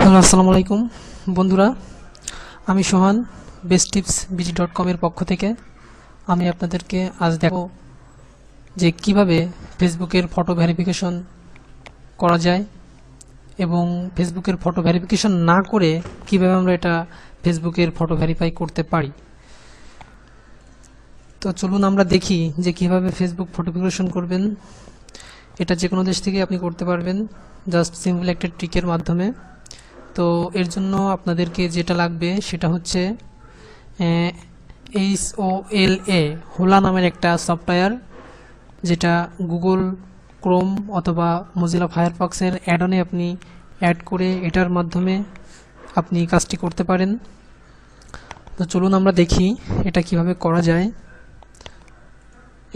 Hello, আসসালামু আলাইকুম। বন্ধুরা, আমি Sohan best tips BD dot কমের পক্ষ থেকে আমি আপনাদেরকে আজ দেখো যে কীভাবে ফেসবুকের ফটো ভেরিফিকেশন করা যায় এবং ফেসবুকের ফটো ভেরিফিকেশন না করে কীভাবে আমরা এটা ফেসবুকের ফটো ভেরিফাই করতে পারি। তো চলুন আমরা দেখি যে কীভাবে ফেসবুক ফটো ভেরিফিকেশন করবেন। এটা যে কোনো দেশ থেকে আপনি করতে পারবেন জাস্ট সিম্পল একটা ট্রিকের মাধ্যমে। তো এর জন্য আপনাদেরকে যেটা লাগবে সেটা হচ্ছে এইচ ও এল এ হোলা নামের একটা সফটওয়্যার যেটা গুগল ক্রোম অথবা মজিলা ফায়ারফক্সের অ্যাডনে আপনি অ্যাড করে এটার মাধ্যমে আপনি কাজটি করতে পারেন। তো চলুন আমরা দেখি এটা কীভাবে করা যায়।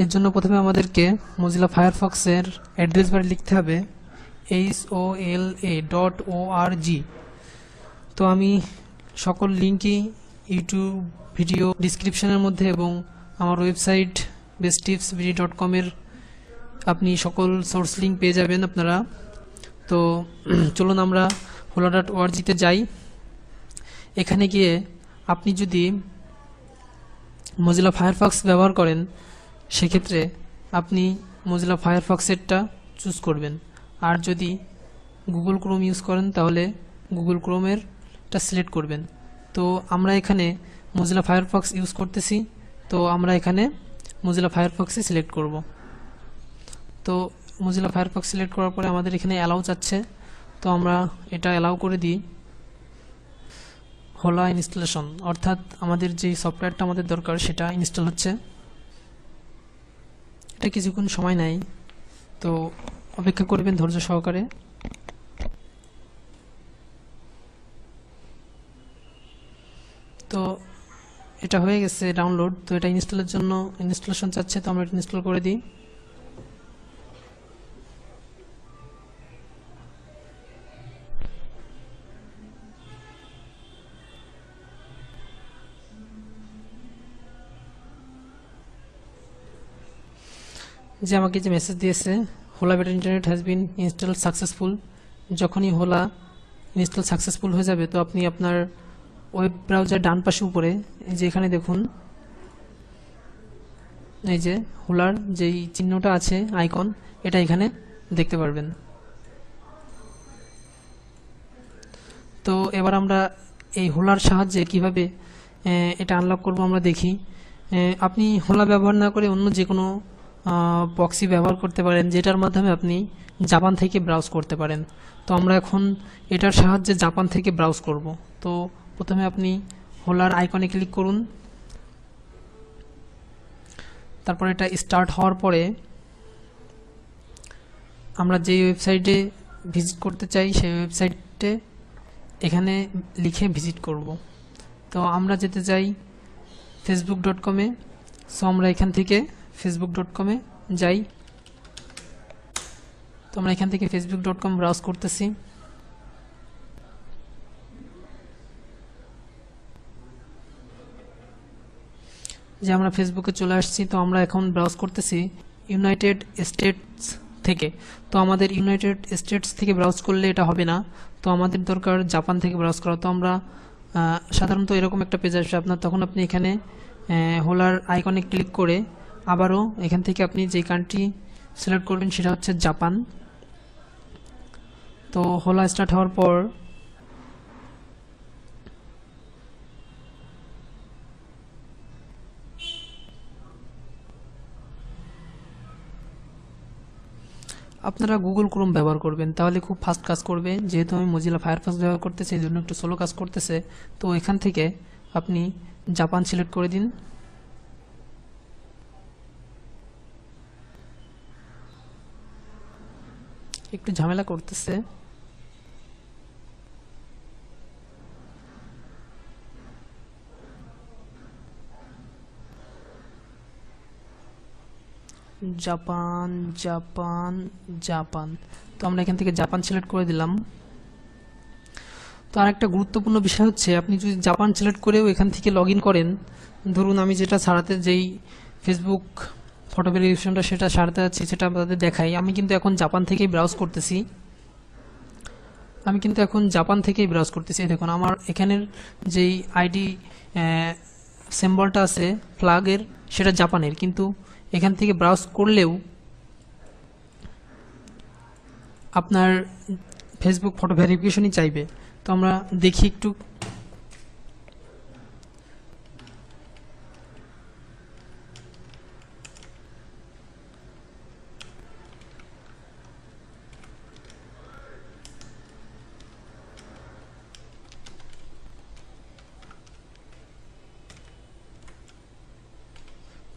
এর জন্য প্রথমে আমাদেরকে মজিলা ফায়ারফক্সের অ্যাড্রেস বার লিখতে হবে H O L A dot ও আর জি তো আমি সকল লিঙ্কই ইউটিউব ভিডিও ডিসক্রিপশানের মধ্যে এবং আমার website best tips BD dot কমের আপনি সকল সোর্স লিঙ্ক পেয়ে যাবেন আপনারা। তো চলুন আমরা হোলা ডট ওআরজিতে যাই। এখানে গিয়ে আপনি যদি মজিলা ফায়ারফক্স ব্যবহার করেন, সেক্ষেত্রে আপনি মজিলা ফায়ারফক্সেরটা চুজ করবেন। আর যদি গুগল ক্রোম ইউজ করেন, তাহলে গুগল ক্রোমেরটা সিলেক্ট করবেন। তো আমরা এখানে মজিলা ফায়ারফক্স ইউজ করতেছি। তো আমরা এখানে মজিলা ফায়ারফক্সই সিলেক্ট করব। তো মজিলা ফায়ারফক্স সিলেক্ট করার পরে আমাদের এখানে অ্যালাউ চাচ্ছে তো আমরা এটা অ্যালাউ করে দিই। হোলা ইনস্টলেশন। অর্থাৎ আমাদের যে সফটওয়্যারটা আমাদের দরকার, সেটা ইনস্টল হচ্ছে। এটা কিছুক্ষণ সময় নেয়। তো অপেক্ষা করবেন ধৈর্য সহকারে। তো এটা হয়ে গেছে ডাউনলোড তো এটা ইনস্টলের জন্য ইনস্টলেশন চাচ্ছে, তো আমরা এটা ইনস্টল করে দিই। যে আমাকে যে মেসেজ দিয়েছে, Hola better internet has been install successful যখনই হোলা ইনস্টল সাকসেসফুল হয়ে যাবে, তো আপনি আপনার ওয়েব ব্রাউজার ডান পাশে উপরে, এই যে এখানে দেখুন, এই যে হোলার যেই চিহ্নটা আছে, আইকন, এটা এখানে দেখতে পারবেন। তো এবার আমরা এই হোলার সাহায্যে কীভাবে এটা আনলক করব আমরা দেখি। আপনি হোলা ব্যবহার না করে অন্য যে কোনো পক্সি ব্যবহার করতে পারেন, যেটার মাধ্যমে আপনি জাপান থেকে ব্রাউজ করতে পারেন। তো আমরা এখন এটার সাহায্যে জাপান থেকে ব্রাউজ করব। তো প্রথমে আপনি হোলার আইকনে ক্লিক করুন। তারপর এটা স্টার্ট হওয়ার পরে আমরা যে ওয়েবসাইটে ভিজিট করতে চাই, সেই ওয়েবসাইটে এখানে লিখে ভিজিট করব। তো আমরা যেতে চাই ফেসবুক ডট কমে সো আমরা এখান থেকে ফেসবুক ডট কমে যাই। তো আমরা এখান থেকে ফেসবুক ডট কম ব্রাউজ করতেছি। যে আমরা ফেসবুকে চলে আসছি, তো আমরা এখন ব্রাউজ করতেছি ইউনাইটেড স্টেটস থেকে। তো আমাদের ইউনাইটেড স্টেটস থেকে ব্রাউজ করলে এটা হবে না। তো আমাদের দরকার জাপান থেকে ব্রাউজ করা। তো আমরা সাধারণত এরকম একটা পেজ আসবে। আপনার তখন আপনি এখানে হোলার আইকনে ক্লিক করে আবারও এখান থেকে আপনি যে কান্ট্রি সিলেক্ট করবেন সেটা হচ্ছে জাপান তো হোলা স্টার্ট হওয়ার পর আপনারা গুগল ক্রোম ব্যবহার করবেন, তাহলে খুব ফাস্ট কাজ করবে। যেহেতু আমি মজিলা ফায়ারফক্স ব্যবহার করতেছি, এই জন্য একটু স্লো কাজ করতেছে। তো এখান থেকে আপনি জাপান সিলেক্ট করে দিন। একটু ঝামেলা করতেছে। Japan Japan Japan. তো আমরা এখান থেকে জাপান সিলেক্ট করে দিলাম। তো আর একটা গুরুত্বপূর্ণ বিষয় হচ্ছে, আপনি যদি জাপান সিলেক্ট করেও এখান থেকে লগ করেন, ধরুন আমি যেটা ছাড়াতে যেই ফেসবুক ফটো ভেরিফিকেশনটা সেটা সারতে যাচ্ছি, সেটা আপনাদের দেখাই। আমি কিন্তু এখন জাপান থেকেই ব্রাউজ করতেছি। আমি কিন্তু এখন জাপান থেকেই ব্রাউজ করতেছি। দেখুন, আমার এখানের যেই আইডি সিম্বলটা আছে ফ্লাগের সেটা জাপানের। কিন্তু এখান থেকে ব্রাউজ করলেও আপনার ফেসবুক ফটো ভেরিফিকেশনই চাইবে। তো আমরা দেখি একটু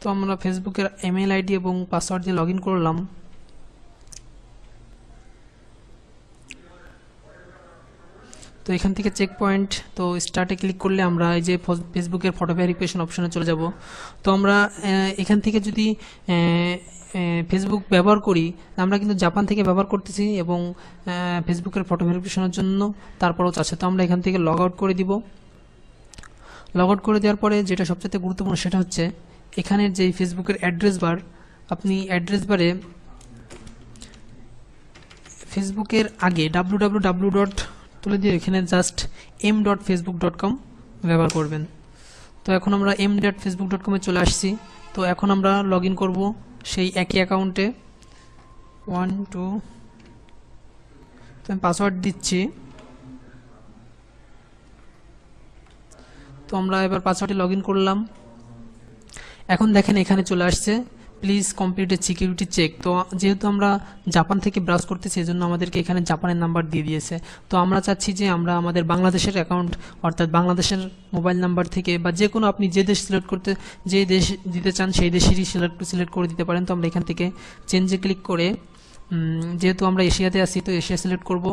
তো আমরা ফেসবুকের ইমেল আইডি এবং পাসওয়ার্ড দিয়ে লগ করলাম। তো এখান থেকে চেক পয়েন্ট তো স্টার্টে ক্লিক করলে আমরা এই যে ফস- ফেসবুকের ফটো ভেরিফিকেশন অপশনে চলে যাব। তো আমরা এখান থেকে যদি ফেসবুক ব্যবহার করি, আমরা কিন্তু জাপান থেকে ব্যবহার করতেছি এবং ফেসবুকের ফটো ভেরিফিকেশনের জন্য তারপরও আছে। তো আমরা এখান থেকে লগ আউট করে দিব। লগ আউট করে দেওয়ার পরে যেটা সবচেয়ে গুরুত্বপূর্ণ সেটা হচ্ছে এখানের যে ফেসবুকের অ্যাড্রেস বার আপনি অ্যাড্রেস বারে ফেসবুকের আগে ডাব্লু ডাব্লু ডাব্লু ডট তুলে দিয়ে এখানে just M dot Facebook dot com ব্যবহার করবেন। তো এখন আমরা এম ডট ফেসবুক ডট কমে চলে আসছি। তো এখন আমরা লগ ইন করব সেই একই অ্যাকাউন্টে ওয়ান টু তো আমি পাসওয়ার্ড দিচ্ছি। তো আমরা এবার পাসওয়ার্ডে লগ ইন করলাম। এখন দেখেন এখানে চলে আসছে। Please complete a security check তো যেহেতু আমরা জাপান থেকে ব্রাউজ করতেছি এই জন্য আমাদেরকে এখানে জাপানের নাম্বার দিয়ে দিয়েছে। তো আমরা চাচ্ছি যে আমরা আমাদের বাংলাদেশের অ্যাকাউন্ট অর্থাৎ বাংলাদেশের মোবাইল নাম্বার থেকে বা যে কোনো আপনি যে দেশ সিলেক্ট করতে, যে দেশ দিতে চান, সেই দেশেরই সিলেক্ট সিলেক্ট করে দিতে পারেন। তো আমরা এখান থেকে চেঞ্জে ক্লিক করে যেহেতু আমরা এশিয়াতে আছি, তো এশিয়া সিলেক্ট করব।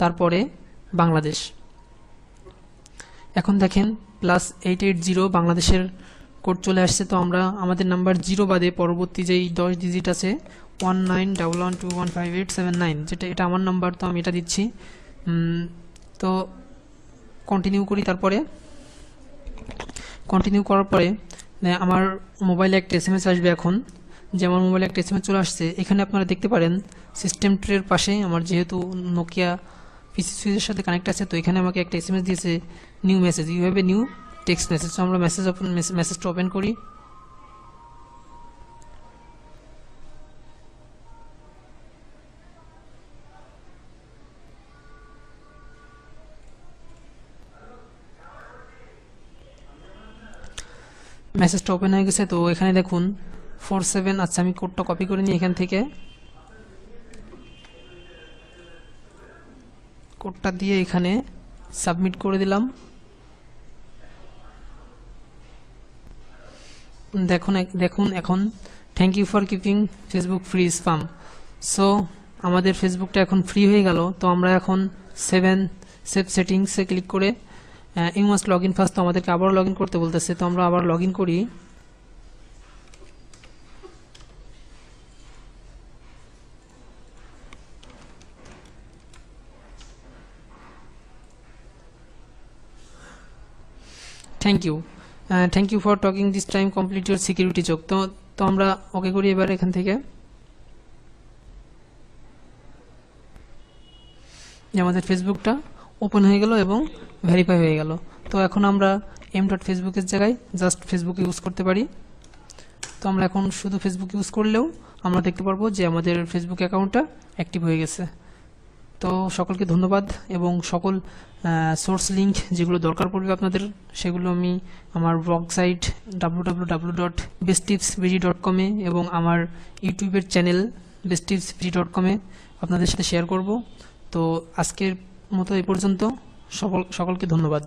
তারপরে বাংলাদেশ। এখন দেখেন প্লাস এইট এইট জিরো বাংলাদেশের কোড চলে আসছে, তো আমরা আমাদের নাম্বার জিরো বাদে পরবর্তী যেই দশ ডিজিট আছে one nine double one two one five eight seven nine যেটা এটা আমার নাম্বার, তো আমি এটা দিচ্ছি। তো কন্টিনিউ করি তারপরে। কন্টিনিউ করার পরে আমার মোবাইলে একটা এস এম এস আসবে এখন। যে আমার মোবাইলে একটা এস এম এস চলে আসছে, এখানে আপনারা দেখতে পারেন সিস্টেম ট্রের পাশে আমার যেহেতু নোকিয়া পিসি সুইচের সাথে কানেক্ট আছে, তো এখানে আমাকে একটা এস এম এস দিয়েছে new message you have a new text message আমরা মেসেজ ওপেন মেসেজটা ওপেন করি। মেসেজটা ওপেন হয়ে গেছে। তো, এখানে দেখুন ফোর সেভেন আচ্ছা আমি কোডটা কপি করে নিই এখান থেকে। কোডটা দিয়ে এখানে সাবমিট করে দিলাম। দেখুন দেখুন এখন। Thank you for keeping Facebook free spam so আমাদের ফেসবুকটা এখন ফ্রি হয়ে গেল। তো আমরা এখন সেভেন সেভ সেটিংসে ক্লিক করে you must log in first তো আমাদেরকে আবার লগ ইন করতে বলতেছে। তো আমরা আবার লগ ইন করি। Thank you thank you for talking this time complete your security চোখ তো তো আমরা ওকে করি এবার এখান থেকে। আমাদের ফেসবুকটা ওপেন হয়ে গেল এবং ভেরিফাই হয়ে গেল। তো এখন আমরা এম ডট ফেসবুকের জায়গায় জাস্ট ফেসবুক ইউজ করতে পারি। তো আমরা এখন শুধু ফেসবুক ইউজ করলেও আমরা দেখতে পারব যে আমাদের ফেসবুক অ্যাকাউন্টটা অ্যাক্টিভ হয়ে গেছে। তো সকলকে ধন্যবাদ এবং সকল সোর্স লিঙ্ক যেগুলো দরকার পড়বে আপনাদের, সেগুলো আমি আমার blog site W W W dot dot এবং আমার ইউটিউবের চ্যানেল বেস্টিপস বিজি ডট কমে আপনাদের সাথে শেয়ার করব। তো আজকের মতো এই পর্যন্ত। সকল, সকলকে ধন্যবাদ।